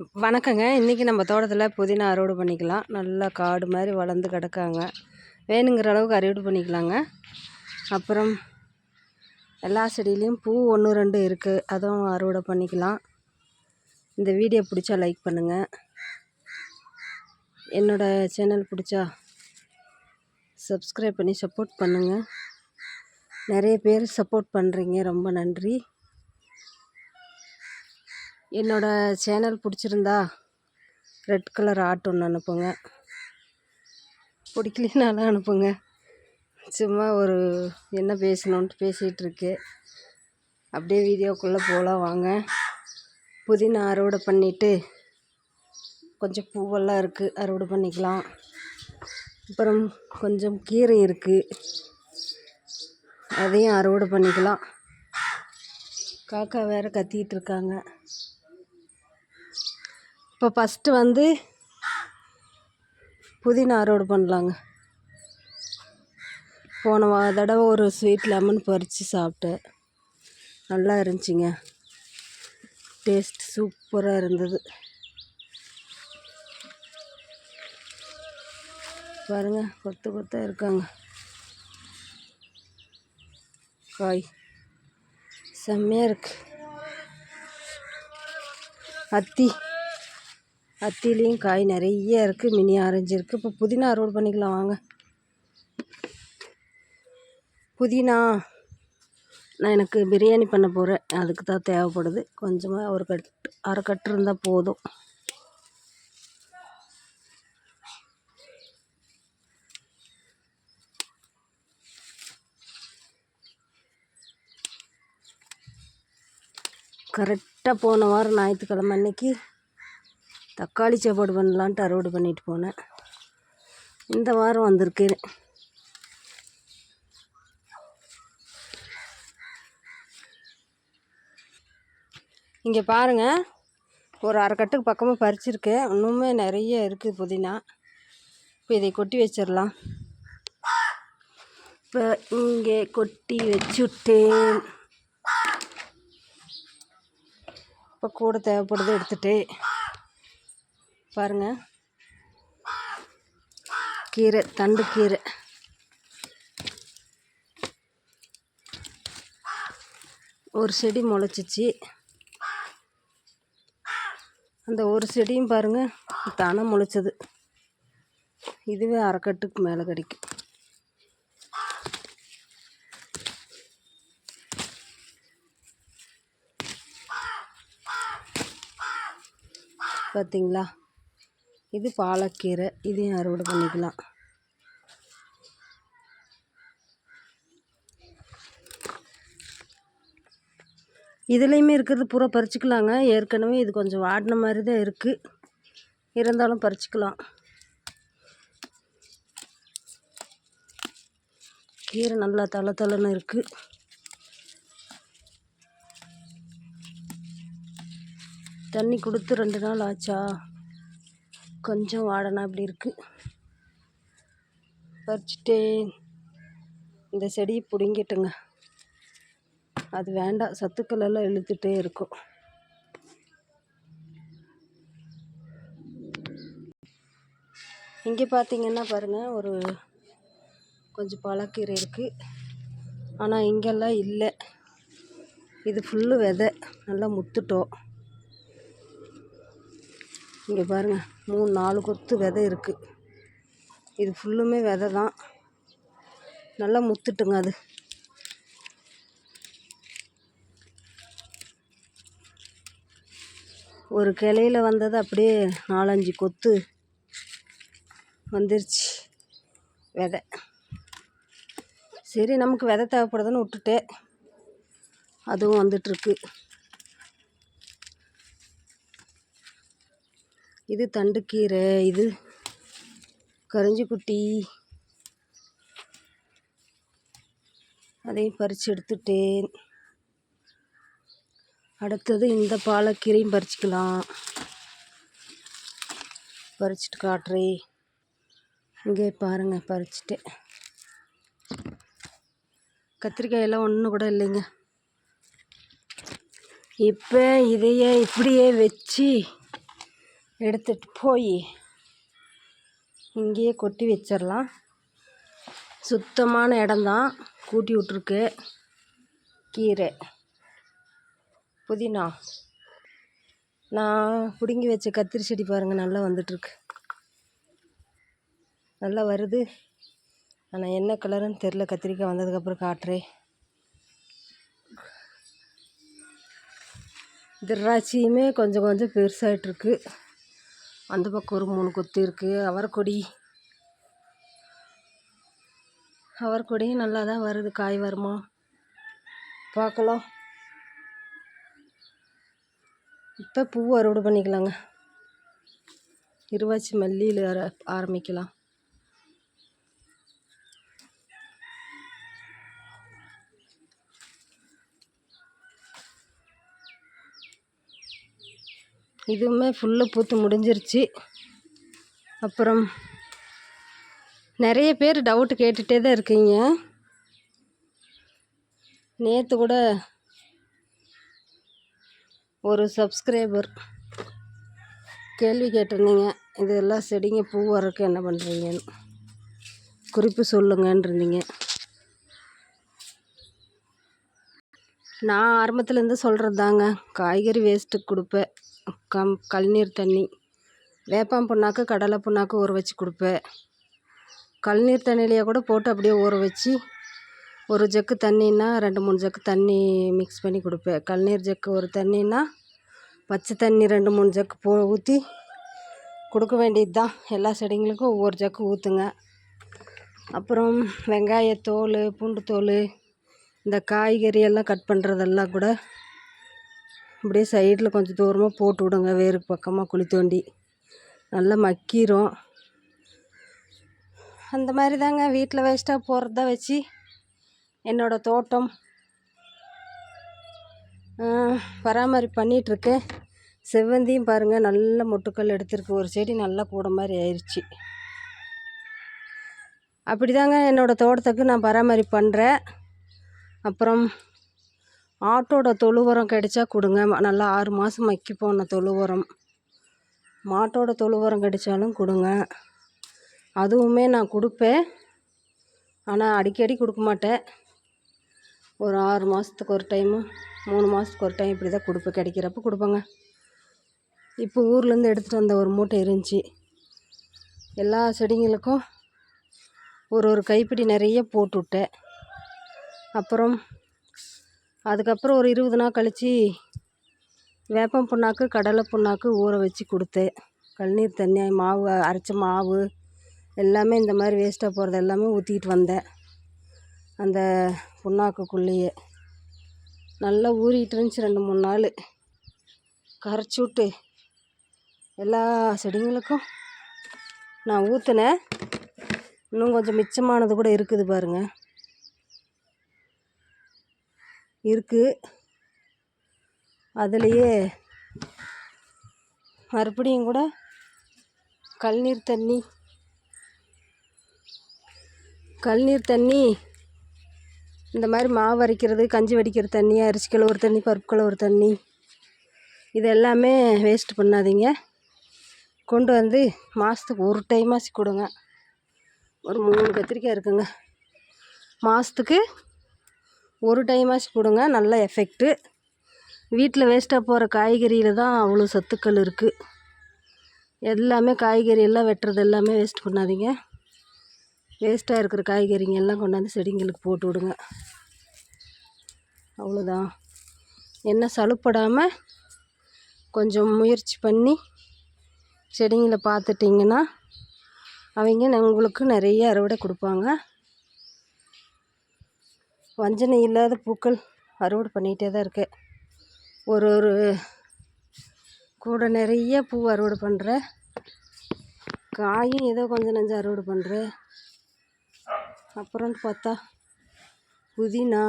வணக்கங்க. இன்றைக்கி நம்ம தோட்டத்தில் புதினா அறுவடை பண்ணிக்கலாம். நல்லா காடு மாதிரி வளர்ந்து கிடக்காங்க. வேணுங்கிற அளவுக்கு அறுவடை பண்ணிக்கலாங்க. அப்புறம் எல்லா செடியிலையும் பூ ஒன்று ரெண்டு இருக்குது அதுவும் அறுவடை பண்ணிக்கலாம். இந்த வீடியோ பிடிச்சா லைக் பண்ணுங்கள் என்னோடய சேனல் பிடிச்சா சப்ஸ்கிரைப் பண்ணி சப்போர்ட் பண்ணுங்கள் நிறைய பேர் சப்போர்ட் பண்ணுறீங்க ரொம்ப நன்றி. என்னோடய சேனல் பிடிச்சிருந்தா ரெட் கலர் ஆர்ட் ஒன்று அனுப்புங்க. பிடிக்கலனாலும் அனுப்புங்க. சும்மா ஒரு என்ன பேசணுன்ட்டு பேசிகிட்ருக்கு அப்படியே வீடியோக்குள்ளே போகலாம் வாங்க. புதினா அறுவடை பண்ணிவிட்டு கொஞ்சம் பூவெல்லாம் இருக்குது அறுவடை பண்ணிக்கலாம். அப்புறம் கொஞ்சம் கீரை இருக்குது அதையும் அறுவடை பண்ணிக்கலாம். காக்கா வேறு கத்திக்கிட்டு இருக்காங்க. இப்போ ஃபஸ்ட்டு வந்து புதினா அறுவடை பண்ணலாங்க. போன தடவை ஒரு ஸ்வீட் லெமன் பறித்து சாப்பிட்டேன். நல்லா இருந்துச்சிங்க. டேஸ்ட் சூப்பராக இருந்தது. பாருங்கள் கொத்து கொத்தாக இருக்காங்க. காய். செம்மையாக இருக்கு. அத்தி. அத்திலையும் காய் நிறைய இருக்குது மினி ஆரஞ்சு இருக்குது இப்போ புதினா அறுவடை பண்ணிக்கலாம். வாங்க. புதினா நான் எனக்கு பிரியாணி பண்ண போகிறேன் அதுக்கு தான் தேவைப்படுது. கொஞ்சமாக ஒரு கட் அரை கட்டு இருந்தால் போதும். கரெக்டாக போன வாரம் ஞாயிற்றுக்கிழமை அன்னைக்கு தக்காளி சாப்பாடு பண்ணலான்ட்டு அறுவடை பண்ணிட்டு போனேன். இந்த வாரம் வந்திருக்கேன் இங்கே பாருங்கள் ஒரு அரைக்கட்டுக்கு பக்கமாக பறிச்சிருக்கேன் இன்னுமே நிறைய இருக்குது புதினா. இப்போ இதை கொட்டி வச்சிடலாம். இப்போ இங்கே கொட்டி வச்சுட்டேன். இப்போ கூட தேவைப்படுது எடுத்துகிட்டு பாருங்கள் கீரை தண்டு கீரை. ஒரு செடி முளைச்சிச்சு. அந்த ஒரு செடியும் பாருங்கள் தானே முளைச்சது. இதுவே அரைக்கட்டுக்கு மேலே கிடைக்கும் பார்த்தீங்களா இது பாலக்கீரை இதையும் அறுவடை பண்ணிக்கலாம். இதுலேயுமே இருக்கிறது பூரா பறிச்சுக்கலாங்க. ஏற்கனவே இது கொஞ்சம் வாடின மாதிரி தான் இருக்குது இருந்தாலும் பறிச்சுக்கலாம். கீரை நல்லா தலை தலைன்னு இருக்குது தண்ணி கொடுத்து ரெண்டு நாள் ஆச்சா? கொஞ்சம் வாடனா அப்படி இருக்குது பறிச்சுட்டே இந்த செடியை பிடுங்கிட்டுங்க. அது வேண்டாம் சத்துக்கள் எல்லாம் இழுத்துட்டே இருக்கும். இங்கே பார்த்தீங்கன்னா பாருங்கள் ஒரு கொஞ்சம் பழக்கீரை இருக்குது ஆனால் இங்கெல்லாம் இல்லை. இது ஃபுல்லு விதை. நல்லா முத்துட்டோம். இங்கே பாருங்கள் மூணு நாலு கொத்து விதை இருக்குது இது ஃபுல்லுமே விதை தான் நல்லா முத்துட்டுங்க அது. ஒரு கிளையில் வந்தது அப்படியே நாலஞ்சு கொத்து வந்துருச்சு விதை. சரி நமக்கு விதை தேவைப்படுதுன்னு விட்டுட்டேன். அதுவும் வந்துட்டுருக்கு. இது தண்டுக்கீரை இது கரிஞ்சிக்குட்டி. அதையும் பறித்து எடுத்துட்டேன். அடுத்தது இந்த பாலக்கீரையும் பறிச்சுக்கலாம். பறிச்சுட்டு காட்டுறேன். இங்கே பாருங்கள் பறிச்சுட்டேன். கத்திரிக்காயெல்லாம் ஒன்றும் கூட இல்லைங்க. இப்போ இதையே இப்படியே வச்சு எடுத்துகிட்டு போய் இங்கேயே கொட்டி வச்சிடலாம் சுத்தமான இடம்தான். கூட்டி விட்ருக்கு கீரை. புதினா. நான் பிடுங்கி வச்ச கத்திரி செடி பாருங்கள் நல்லா வந்துட்டுருக்கு. நல்லா வருது. ஆனால் என்ன கலருன்னு தெரில கத்திரிக்காய் வந்ததுக்கப்புறம் காட்டுறேன். திராட்சையுமே கொஞ்சம் கொஞ்சம் பெருசாகிட்ருக்கு அந்த பக்கம் ஒரு மூணு கொத்து இருக்குது அவரைக்கொடி அவரைக்கொடியும் நல்லா தான் வருது. காய் வருமா? பார்க்கலாம். இப்போ பூ அறுவடை பண்ணிக்கலாங்க. இருவாச்சி மல்லியில் ஆர ஆரம்பிக்கலாம். இதுவுமே ஃபுல்லாக பூத்து முடிஞ்சிருச்சு. அப்புறம் நிறைய பேர் டவுட்டு கேட்டுகிட்டே தான் இருக்கீங்க. நேற்று கூட ஒரு சப்ஸ்கிரைபர் கேள்வி கேட்டிருந்தீங்க. இதெல்லாம் செடிங்க பூ வரக்கு என்ன பண்ணுறீங்கன்னு குறிப்பு சொல்லுங்கன்றிருந்தீங்க. நான் ஆரம்பத்துலேருந்து சொல்கிறது தாங்க காய்கறி வேஸ்ட்டுக்கு கொடுப்பேன். கம் கழுநீர் தண்ணி. வேப்பம் புண்ணாக்கு கடலை புண்ணாக்கு ஊற வச்சு கொடுப்பேன். கழுநீர் தண்ணியிலையே கூட போட்டு அப்படியே ஊற வச்சு ஒரு ஜக்கு தண்ணின்னா ரெண்டு மூணு ஜக்கு தண்ணி மிக்ஸ் பண்ணி கொடுப்பேன். கழுநீர் ஜக்கு ஒரு தண்ணின்னா பச்சை தண்ணி ரெண்டு மூணு ஜக்கு போ ஊற்றி கொடுக்க வேண்டியது தான். எல்லா செடிங்களுக்கும் ஒவ்வொரு ஜக்கு ஊற்றுங்க அப்புறம் வெங்காயத்தோல் பூண்டு தோல் இந்த காய்கறி எல்லாம் கட் பண்ணுறதெல்லாம் கூட அப்படியே சைடில் கொஞ்சம் தூரமாக போட்டு விடுங்க வேருக்கு பக்கமாக குழி தோண்டி. நல்லா மக்கிரும். அந்த மாதிரி தாங்க வீட்டில் வேஸ்ட்டாக போகிறத வச்சு என்னோடய தோட்டம் பராமரிப்பு பண்ணிகிட்ருக்கேன் செவ்வந்தியும் பாருங்கள் நல்ல மொட்டுக்கள் எடுத்திருக்கு. ஒரு செடி நல்லா கூட மாதிரி ஆயிடுச்சு அப்படி தாங்க என்னோடய தோட்டத்துக்கு நான் பராமரிப்பு பண்ணுறேன் அப்புறம் ஆட்டோட தொழு உரம் கிடைச்சா கொடுங்க. நல்லா ஆறு மாதம் மக்கி போன தொழு உரம் மாட்டோட தொழு உரம் கிடைச்சாலும் கொடுங்க. அதுவுமே நான் கொடுப்பேன். ஆனால் அடிக்கடி கொடுக்க மாட்டேன். ஒரு ஆறு மாதத்துக்கு ஒரு டைமு மூணு மாதத்துக்கு ஒரு டைம் இப்படி தான் கொடுப்பேன் கிடைக்கிறப்ப கொடுப்பேங்க. இப்போ ஊர்லேருந்து எடுத்துகிட்டு வந்த ஒரு மூட்டை இருந்துச்சு. எல்லா செடிங்களுக்கும் ஒரு ஒரு கைப்பிடி நிறைய போட்டுவிட்டேன் அப்புறம் அதுக்கப்புறம் ஒரு இருபது நாள் கழித்து வேப்பம் புண்ணாக்கு கடலை புண்ணாக்கு ஊற வச்சு கொடுத்தேன். கழுநீர் தண்ணி மாவு அரைச்ச மாவு எல்லாமே இந்த மாதிரி வேஸ்ட்டாக போகிறது எல்லாமே ஊற்றிக்கிட்டு வந்தேன். அந்த புண்ணாக்குக்குள்ளேயே. நல்லா ஊறிட்டு இருந்துச்சு ரெண்டு மூணு நாள். கரைச்சி விட்டு எல்லா செடிங்களுக்கும் நான் ஊற்றுனேன் இன்னும் கொஞ்சம் மிச்சமானது கூட இருக்குது பாருங்கள் இருக்குது அதுலேயே மறுபடியும் கூட கல்நீர் தண்ணி. கல்நீர் தண்ணி இந்த மாதிரி மாவு அரைக்கிறது கஞ்சி வடிக்கிற தண்ணி அரிசி கழுவுற தண்ணி பருப்பு கழுவுற தண்ணி இது எல்லாமே வேஸ்ட் பண்ணாதீங்க. கொண்டு வந்து மாதத்துக்கு ஒரு டைமாச்சு கொடுங்க. ஒரு மூணு கத்திரிக்காய் இருக்குங்க. மாதத்துக்கு ஒரு டைமாச்சு கொடுங்க நல்ல எஃபெக்ட்டு வீட்டில் வேஸ்ட்டாக போகிற காய்கறியில் தான் அவ்வளோ சத்துக்கள் இருக்குது எல்லாமே காய்கறி எல்லாம் வெட்டுறது எல்லாமே வேஸ்ட் பண்ணாதீங்க. வேஸ்ட்டாக இருக்கிற காய்கறிங்க எல்லாம் கொண்டாந்து செடிங்களுக்கு போட்டு விடுங்க. அவ்வளோதான் என்ன சலுப்படாமல் கொஞ்சம் முயற்சி பண்ணி செடிங்களை பார்த்துட்டிங்கன்னா அவங்க உங்களுக்கு நிறைய அறுவடை கொடுப்பாங்க. வஞ்சனை இல்லாத பூக்கள் அறுவடை பண்ணிகிட்டே தான் இருக்கேன் ஒரு ஒரு கூட நிறைய பூ அறுவடை பண்ணுறேன் காயும் ஏதோ கொஞ்சம் நஞ்சம் அறுவடை பண்ணுறேன் அப்புறம் பார்த்தா புதினா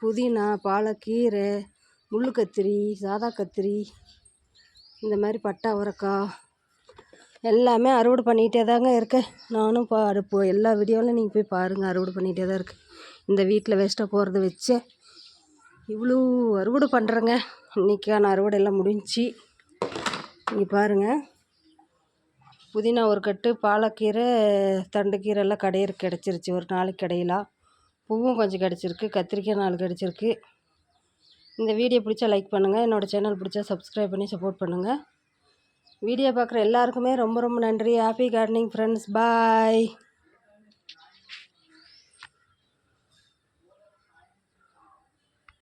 புதினா பாலக்கீரை முள் கத்திரி சாதா கத்திரி இந்த மாதிரி பட்டை அவரைக்காய் எல்லாமே அறுவடை பண்ணிகிட்டே தாங்க இருக்கேன் நானும் பா அடுப்பு எல்லா வீடியோவிலும் நீங்கள் போய் பாருங்கள் அறுவடை பண்ணிகிட்டே தான் இருக்கேன் இந்த வீட்டில் வேஸ்ட்டாக போகிறத வச்சு இவ்வளோ அறுவடை பண்ணுறேங்க இன்றைக்கான அறுவடை எல்லாம் முடிஞ்சு. இங்கே பாருங்கள் புதினா ஒரு கட்டு பாலக்கீரை தண்டுக்கீரை எல்லாம் கடையிற கிடச்சிருச்சு. ஒரு நாளைக்கு கிடையலாம் பூவும் கொஞ்சம் கிடச்சிருக்கு. கத்திரிக்காய் நாலு கிடச்சிருக்கு. இந்த வீடியோ பிடிச்சா லைக் பண்ணுங்கள் என்னோடய சேனல் பிடிச்சா சப்ஸ்கிரைப் பண்ணி சப்போர்ட் பண்ணுங்கள் வீடியோ பார்க்குற எல்லாருக்குமே ரொம்ப ரொம்ப நன்றி. Happy gardening friends bye